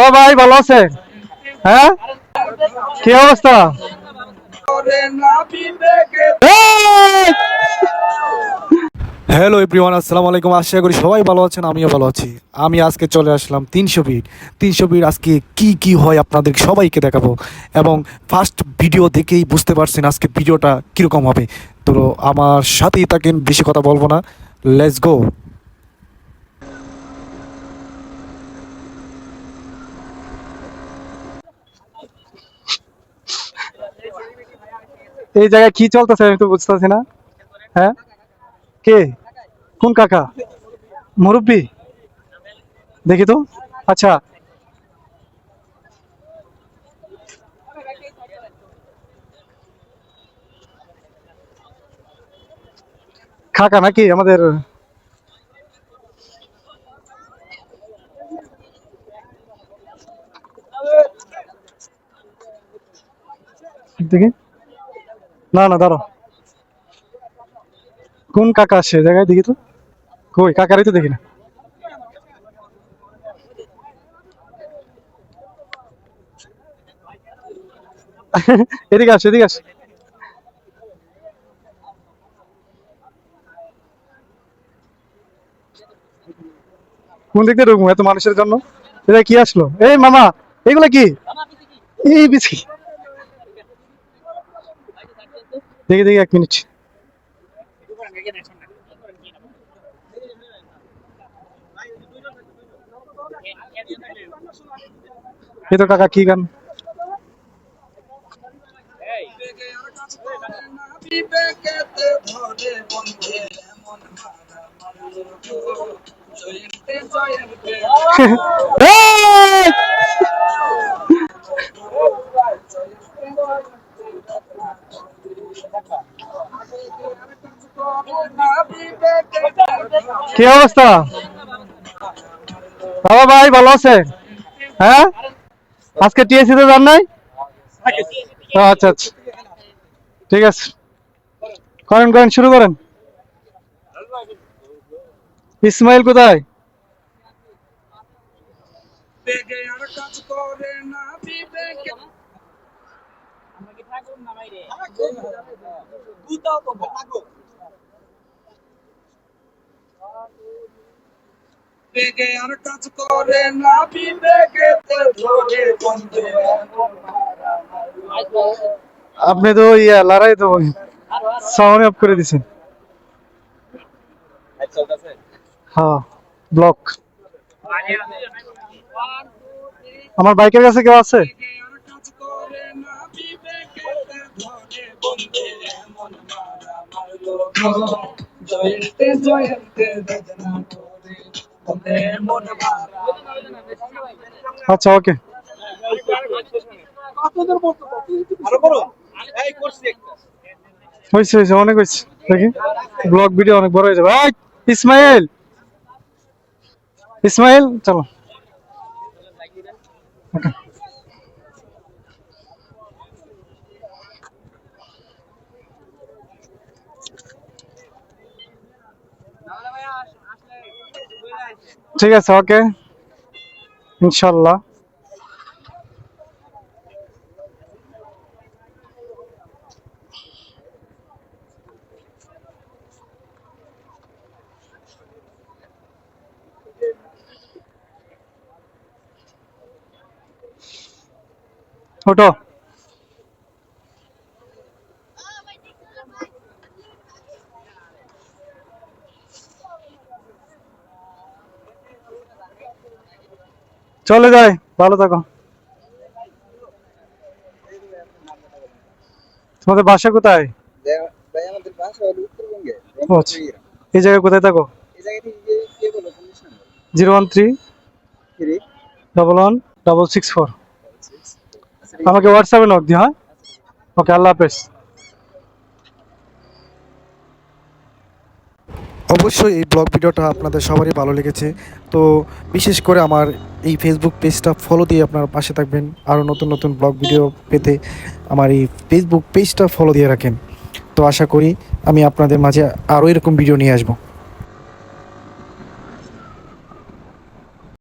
ও ভাই, ভালো আছে হ্যাঁ? কি অবস্থা? হ্যালো এভরিওয়ান আসসালামু আলাইকুম। আশা করি সবাই ভালো আছেন, আমিও ভালো আছি। আমি আজকে চলে আসলাম তিনশো বিট তিনশো বিট আজকে কি কি হয় আপনাদের সবাইকে দেখাবো। এবং ফার্স্ট ভিডিও দেখেই বুঝতে পারছেন আজকে ভিডিওটা কীরকম হবে। তো আমার সাথেই থাকেন, বেশি কথা বলব না। লেটস গো এই জায়গায় কি চলতেছে আমি তো বুঝতেছি না। হ্যাঁ? কে? কোন কাকা? মুরব্বী? দেখি তো। আচ্ছা। কাকা নাকি আমাদের? দেখি। না না, দাঁড়াও। কোন কাকা সে জায়গায় দেখি তো। কই? কাকারই তো দেখি না। এদিকে আসো এদিকে আসো। কোন দিক দিয়ে এত মানুষের জন্য? এটা কি আসলো? এই মামা, এগুলো কি? এই বিসি দেখি দেখি এক মিনিট এই তো কাকা কি গান এই! কি অবস্থা? বাবা ভাই, ভালো আছে হ্যাঁ? আজকে টিএসসি তে যান নাই? আচ্ছা আচ্ছা। ঠিক আছে। করেন করেন, শুরু করেন। ইসমাইল কোথায়? আর কাজ করে না ধরে বন্ধে। আপনি তো ইয়া লড়াই তো সাউন্ড অফ করে দিছেন। হ্যাঁ ব্লক আমার বাইকের কাছে কেউ আছে? আচ্ছা ওকে আরও বড় এই করছি একটা হয়েছে হয়েছে অনেক হয়েছে দেখি ব্লগ ভিডিও অনেক বড় হয়ে যাবে। এই, ইসমাইল! ইসমাইল চলো। Okay. ঠিক আছে ওকে ইনশাল্লাহ। ওটো চলে যায় ভালো থাকো। তোমাদের বাসা কোথায়? আচ্ছা। এই জায়গায় কোথায় থাকো? Zero one three three double one double six four. আমাকে হোয়াটসঅ্যাপে নক দিও হ্যাঁ? ওকে আল্লাহ হাফেজ। অবশ্যই এই ব্লগ ভিডিওটা আপনাদের সবারই ভালো লেগেছে। তো বিশেষ করে আমার এই ফেসবুক পেজটা ফলো দিয়ে আপনার পাশে থাকবেন। আরও নতুন নতুন ব্লগ ভিডিও পেতে আমার এই ফেসবুক পেজটা ফলো দিয়ে রাখেন। তো আশা করি আমি আপনাদের মাঝে আরও এরকম ভিডিও নিয়ে আসব।